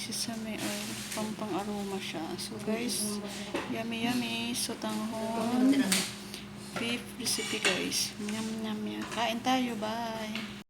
sesame oil. Pampang aroma siya. So guys, yummy yummy. Sotanghon. Beef recipe guys. Nyam nyam nyam. Kain tayo. Bye.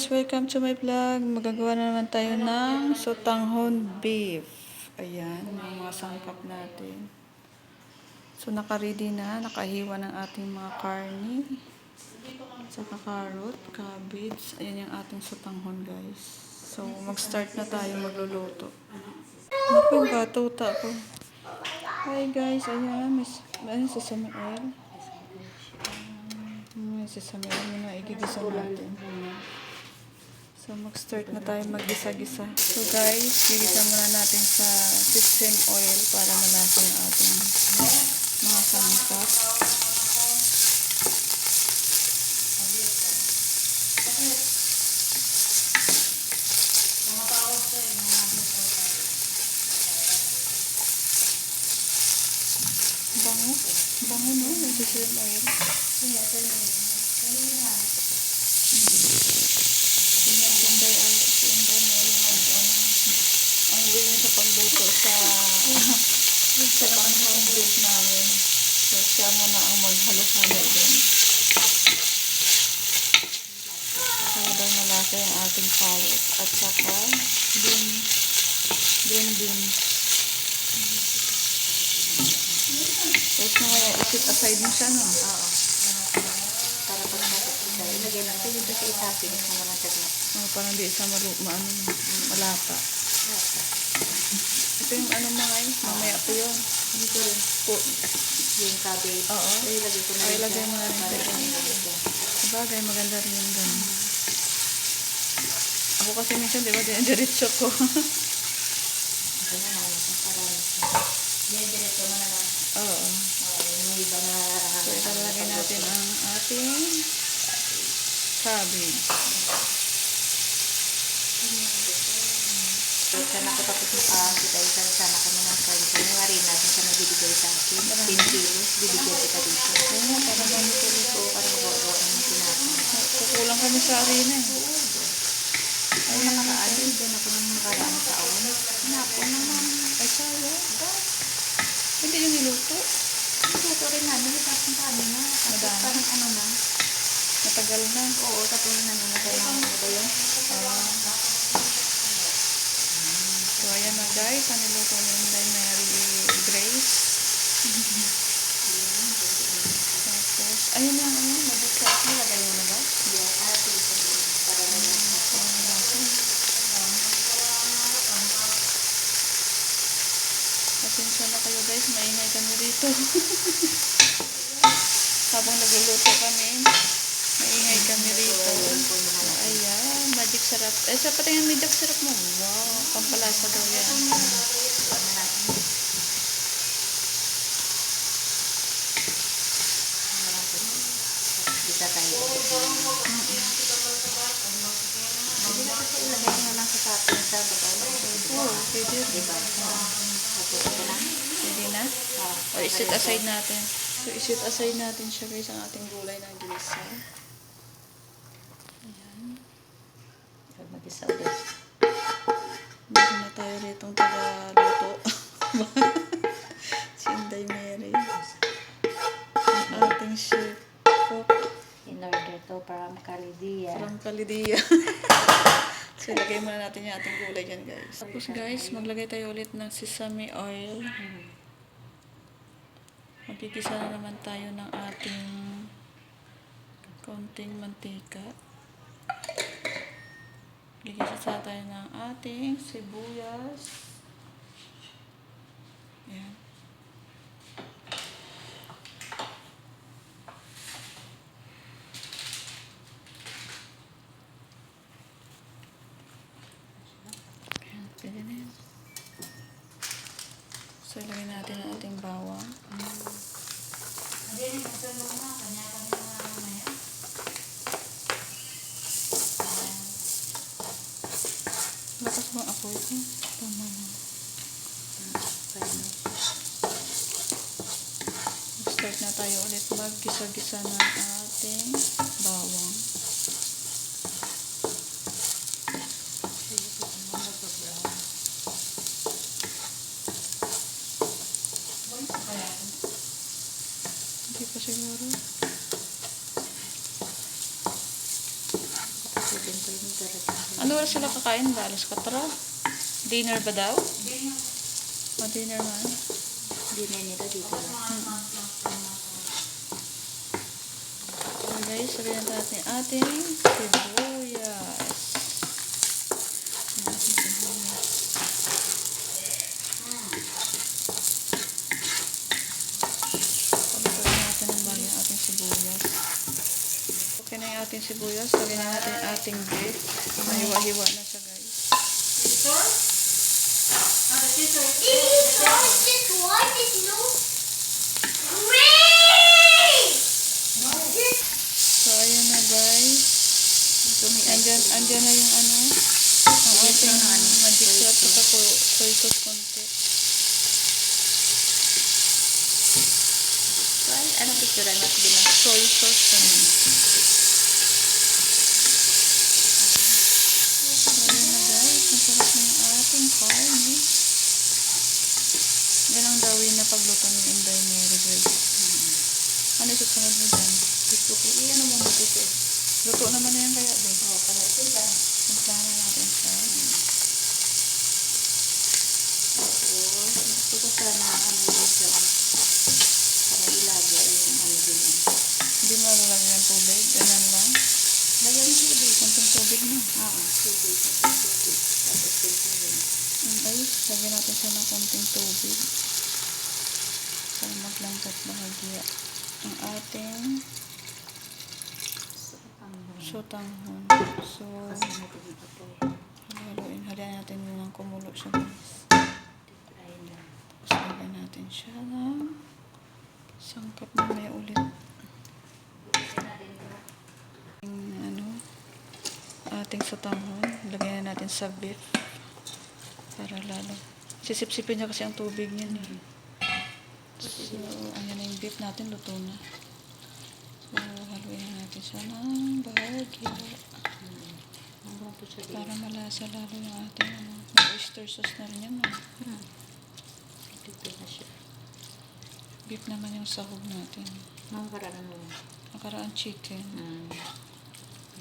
Guys, welcome to my vlog. Magagawa na naman tayo ng sotanghon beef. Ayan, yung mga sangkap natin. So, naka-ready na. Nakahiwa ng ating mga karni. Saka carrot, cabbage. Ayan yung ating sotanghon, guys. So, mag-start na tayo magluluto. Yung batuta ko. Hi guys, ayan. May sesame oil. May sesame oil. Yun na, igigisa natin. So, mag-start na tayo mag-gisa-gisa. So, guys, gigisa muna natin sa sesame oil para malasa yung ating mga sangkap. Bango. Bango no, yung sesame oil. Tingnan si Inday ay si Inday meron mag ano, ang willing niya sa sa panghang beef namin. So siya muna ang maghalo-halo din. Daw malasa yung ating carrot at saka bean, green beans. Tapos mamaya isit aside mo siya no? Oo. Para pag nakapisa, ilagay. Pwede ito sa walang saglat. Oh, parang di siya malu, maano, malapa. Ito yung ano mga ay, mamaya po yun. Dito rin. Po, Yung cabbage. Oo. Ay, ilagay ko na Ay, rin ilagay siya. mo na rin sabagay, maganda rin yung ganun. Ako kasi minsan, di ba, dinadiretso ko. Ito na lang. Para yan, diretso mo na lang. Oo. Yung iba na... So, ilalagay natin ang ating cabbage. So, sana ko tapos makahan kita isa sana ko na ng friend ko. Yung rin natin siya nagbibigay sa akin. 10 kilos, bibigyan kita dito. Oo para ganito dito, para magawa ng tinapin. kukulang kami sa arena. eh. Ay, nakakaano, doon ako nang nakaraan taon. Hinapo naman. Ay, sayang. Hindi yung niluto. Ito rin namin, tapos ang kami na. Tapos parang ano na. Matagal na. Oo, tapos na naman na kayo ng ba yun? Ah. So, guys. Ang niluto ni Inday Mary Grace. Tapos, ayun na, ano, mag-discuss mo. Lagay mo na ba? Yeah, ah, sige, sige. Para na yun. Ang lasa. Pasensya na kayo guys. Maingay kami dito. Habang nagluluto kami, maingay kami rito. So, ayan, magic sarap. Eh, sa pati yung magic sarap mo. Wow, pampalasa daw yan. Bisa tayo. Hindi na kasi ilagay na lang sa topping sa babaw. Oo, pwede. Diba? Lang. Pwede na. O, isit aside natin. So, isit aside natin siya guys, ang ating gulay ng gisa. Ayan. Mag-isa ulit. Tayo ritong taga-luto. si Inday Mary. Ang ating chef cook In order to para makalidiya. from Calidia. so, ilagay muna natin yung ating gulay dyan, guys. Tapos, guys, maglagay tayo ulit ng sesame oil. Magkikisa na naman tayo ng ating konting mantika. Gigisa tayo ng ating sibuyas. Ayan. Ayan, pwede na yan. So, ilagay natin ang ating bawang. Hindi, nasa. Kanya kami na mamaya. Malakas bang apoy ko? Tama na. Start na tayo ulit mag-gisa-gisa ng ating bawang. Kaya ito ang mga brown. Hindi pa siguro. Kasi din ko yung darating. Ano oras sila kakain ba? Alas 4? Dinner ba daw? O dinner man? Na nila dito lang. So guys, sabihin natin ating sibuyas. Ang ating sibuyas. Pagkain natin ng bali ang ating sibuyas. Okay na yung ating sibuyas. Sabihin na natin ating beef. Mahiwa-hiwa na siya guys. So ayan na guys. Andyan, andyan na yung ano. Ang ating magic sarap sa soy sauce konti. Ano picture mo? Bilang Soy sauce yan. So ayan na guys. Masarap na yung ating karne. Yan ang dawin na pagluto ng Inday Mary Grace. Ano yung susunod mo dyan? gusto ko. Iyan mo mo ito. Luto naman na yan kaya din. Oo, kaya ito lang. Magplano natin siya. Tapos, gusto ko sana ano din siya. Para ilagay yung ano din. Hindi mo lalagyan ng tubig. Ganyan lang. Lagyan tubig. Kunting tubig na. Oo, tubig. Tubig. Mm, ay, lagyan natin siya ng konting tubig. Para maglampat bahagya ang ating So, ang sotanghon. So, haluin. Halian natin yun ng kumulo siya guys. Tapos lagyan natin siya ng sangkap mamaya ulit. Yung ano, ating sotanghon. Lagyan na natin sa beef. Para lalo. Sisip-sipin niya kasi ang tubig niya. Eh. So, ayan na yung beef natin, luto na. So, haluin na natin siya ng bahagya. Para malasa lalo yung ating ano. Oyster sauce na rin yan. No? Hmm. Beef naman yung sahog natin. Mga karaan mo. Nakaraan chicken. Hmm.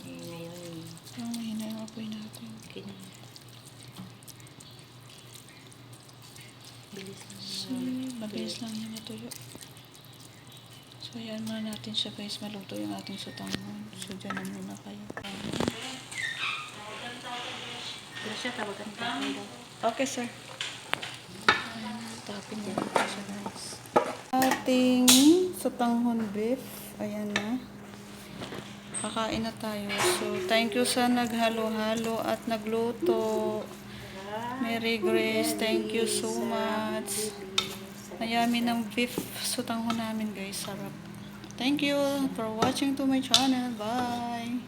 Ngayon, Yung mahina yung apoy natin. kina. Bilis lang. So, mabilis lang niya matuyo. So, ayan muna natin siya guys. Maluto yung ating sutangon. So, dyan na muna kayo. Pero. Okay, sir. Tapin din siya guys. Ating sutanghon beef. Ayan na. Kakain na tayo. So, thank you sa naghalo-halo at nagluto. Mary Grace, thank you so much. Mayami ng beef sutanghon namin guys. Sarap. Thank you for watching to my channel. Bye!